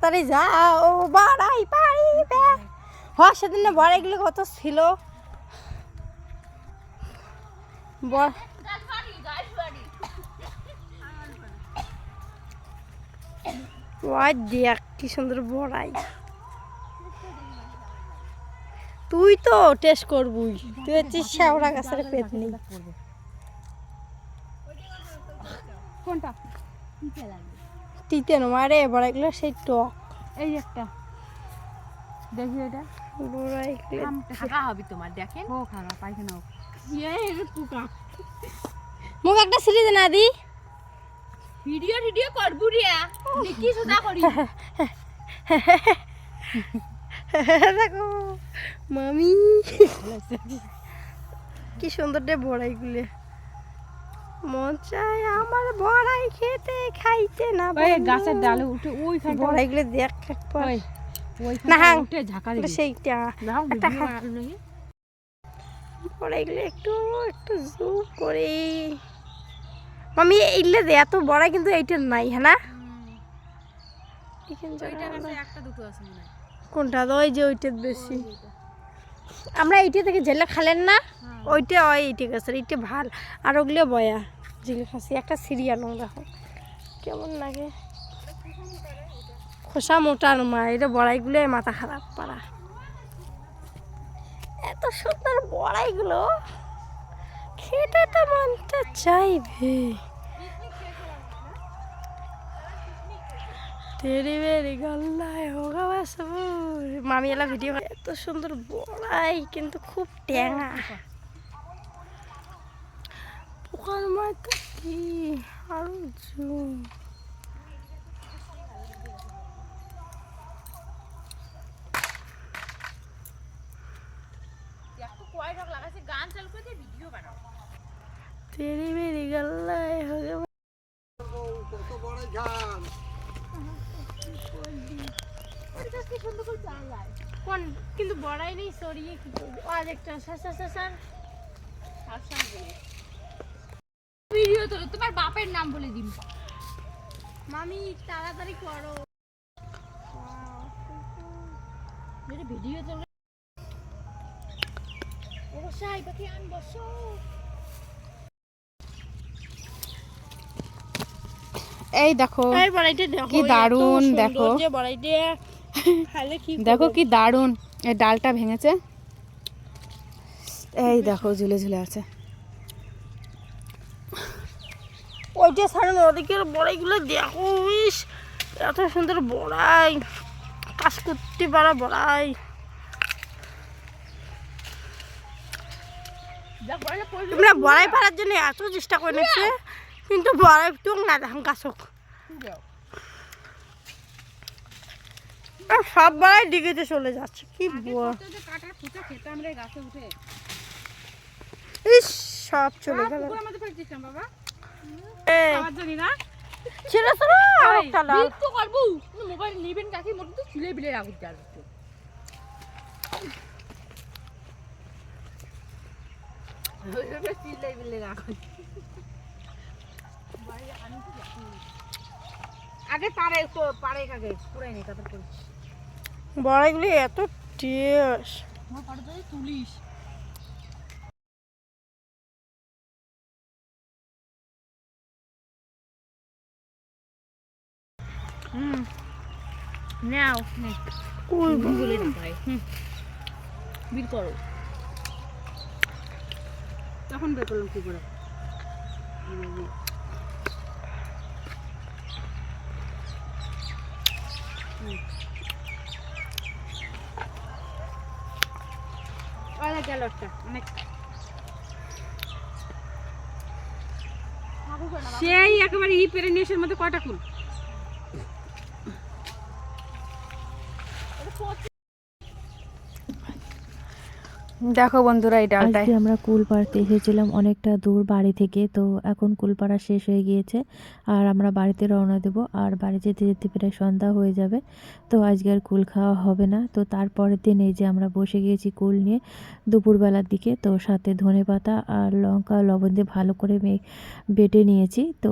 তাড়াতাড়ি যাও, বাড়াই পারিবে হ সেদিন না বাড়াইগুলো কত ছিল। দেখ, কি সুন্দর বড়াই। তুই তো টেস্ট করবুই। তুই হচ্ছিস শ্যাওড়া গাছের পেট নেই কোনটা তিতে মারে বড়াইগুলো সেই টক। এই একটা। দেখি এটা। বড়াইগুলো হবে তোমার দেখেন। ও খাগা পায়খানা হোক মুখ একটা সিরিজ না দি। ভিডিও ভিডিও করবু রিয়া। দেখি সোজা করি দেখো মামি। কি সুন্দর বড়াইগুলো মন চায় আমার বড়াই খেতে খাইতে না ওই। গাছের ডালে উঠে বড়াইগুলো দেখ ওই না, হাং। উঠে ঝাঁকা দিবি। সেইটা। একটা। বড়াইগুলো একটু একটু জুম করে। মামি এইগুলো দে এত বড়া কিন্তু এইটার নাই হ্যাঁ না? কোনটা? ওই যে ওইটার বেশি। আমরা এইটা থেকে জেলে খালেন না? ওইটা ওই এইটা গাছের এইটা ভালো। আর ওগুলো বয়া যেগুলো খাসি, একটা সিরিয়াল দেখো। কেমন লাগে? খোসা মোটা মা, এটা বড়াইগুলো মাথা খারাপ পারা এত সুন্দর বড়াইগুলো, খেতে তো মনটা চাইবে। তেরি বেরি গল্লায় মামি এলা ভিডিও সুন্দর বড়াই, কিন্তু খুব ট্যাঙা। পোকার মতো কি? আরও জুম। একটু কয় ঢক লাগাইছে গান করে কোন? কিন্তু বড়াই নেই সরিয়ে কি করব আজ একটা ভিডিও তো তোমার বাপের নাম বলে দিন। মামি তাড়াতাড়ি করো। ভিডিও তো বসাই পাখি আন বসো। এই দেখো কি সুন্দর দেখো। বড়াইটা। দেখো কি দারুণ এই ডালটা ভেঙেছে। এই দেখো ঝুলে ঝুলে আছে। ওইটা ছাড়ুন ওদিকের বড়াইগুলো দেখো ইস এত সুন্দর বড়াই। কাজ করতে পারা বড়াই তোমরা বড়াই পারার জন্য এত চেষ্টা করে নিচ্ছে কিন্তু বড়াই তো না দেখাম কাছক আর সব দিকেতে চলে যাচ্ছে কি ইস সব চলে গেল। ছিল মোবাইল নিবেন কাকি মোটর তো বিলে রাখুন বিলে রাখুন আগে পারে পারে আগে পুরাই নেই তারপর করিস বড়াইগুলি এত তো তুলিস হুম। নাও। নে ওই বলে না ভাই। হুম। বিল করো। তখন বের করলাম কি করে? অনেক গেল অনেক। সেই একেবারে ই পেরেনিয়াসের মধ্যে কটা কুল? দেখো বন্ধুরা এই ডালটায়। আজকে আমরা কুল পাড়তে এসেছিলাম অনেকটা দূর বাড়ি থেকে, তো এখন কুল পাড়া শেষ হয়ে গিয়েছে, আর আমরা বাড়িতে রওনা দেব, আর বাড়ি যেতে যেতে প্রায় সন্ধ্যা হয়ে যাবে, তো আজকে আর কুল খাওয়া হবে না। তো তারপরের দিন এই যে আমরা বসে গিয়েছি কুল নিয়ে দুপুরবেলার দিকে, তো সাথে ধনে পাতা আর লঙ্কা লবণ দিয়ে ভালো করে বেটে নিয়েছি, তো